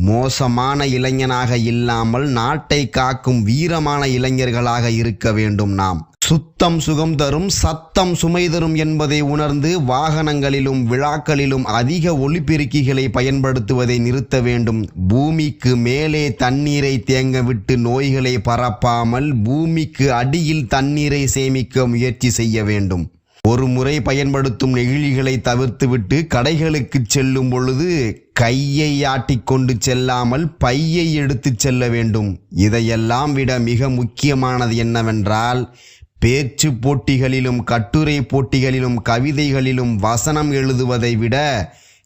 மோசமான இளைஞனாக இல்லாமல் நாட்டை காக்கும் வீரமான இளைஞர்களாக இருக்க வேண்டும் நாம். சுத்தம் சுகம் தரும் சத்தம் சுமை தரும் என்பதை உணர்ந்து வாகனங்களிலும் விழாக்களிலும் அதிக ஒலிபெருக்கிகளை பயன்படுத்துவதை நிறுத்த வேண்டும். பூமிக்கு மேலே தண்ணீரை தேங்க விட்டு நோய்களை பரப்பாமல் பூமிக்கு அடியில் தண்ணீரை சேமிக்க முயற்சி செய்ய வேண்டும். ஒரு முறை பயன்படுத்தும் நெகிழிகளை தவிர்த்துவிட்டு கடைகளுக்கு செல்லும் பொழுது கையை ஆட்டிக்கொண்டு செல்லாமல் பையை எடுத்துச் செல்ல வேண்டும். இதையெல்லாம் விட மிக முக்கியமானது என்னவென்றால் பேச்சு போட்டிகளிலும் கட்டுரை போட்டிகளிலும் கவிதைகளிலும் வசனம் எழுதுவதை விட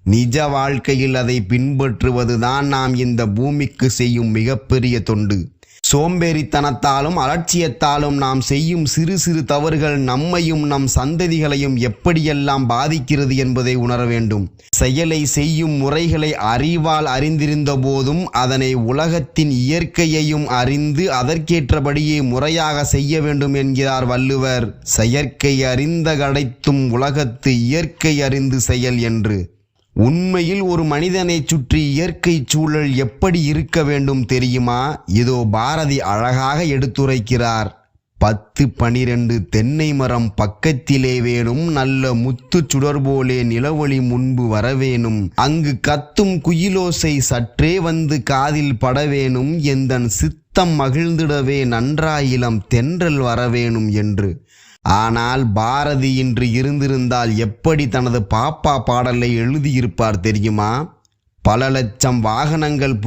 நிஜ வாழ்க்கையில் அதை பின்பற்றுவதுதான் நாம் இந்த பூமிக்கு செய்யும் மிகப்பெரிய தொண்டு. சோம்பேறித்தனத்தாலும் அலட்சியத்தாலும் நாம் செய்யும் சிறு சிறு தவறுகள் நம்மையும் நம் சந்ததிகளையும் எப்படியெல்லாம் பாதிக்கிறது என்பதை உணர வேண்டும். செயலை செய்யும் முறைகளை அறிவால் அறிந்திருந்த போதும் அதனை உலகத்தின் இயற்கையையும் அறிந்து அதற்கேற்றபடியே முறையாக செய்ய வேண்டும் என்கிறார் வள்ளுவர். செயற்கை அறிந்த கடைத்தும் உலகத்து இயற்கை அறிந்து செயல் என்று. உண்மையில் ஒரு மனிதனைச் சுற்றி இயற்கை சூழல் எப்படி இருக்க வேண்டும் தெரியுமா? இதோ பாரதி அழகாக எடுத்துரைக்கிறார். பத்து பனிரெண்டு தென்னை மரம் பக்கத்திலே வேணும் நல்ல முத்து சுடர் போலே நிலவொளி முன்பு வரவேணும் அங்கு கத்தும் குயிலோசை சற்றே வந்து காதில் படவேணும் எந்தன் சித்தம் மகிழ்ந்திடவே நன்றாயிலம் தென்றல் வரவேணும் என்று. ஆனால் பாரதி இன்று இருந்திருந்தால் எப்படி தனது பாப்பா பாடலை எழுதியிருப்பார் தெரியுமா? பல லட்சம் வாகனங்கள்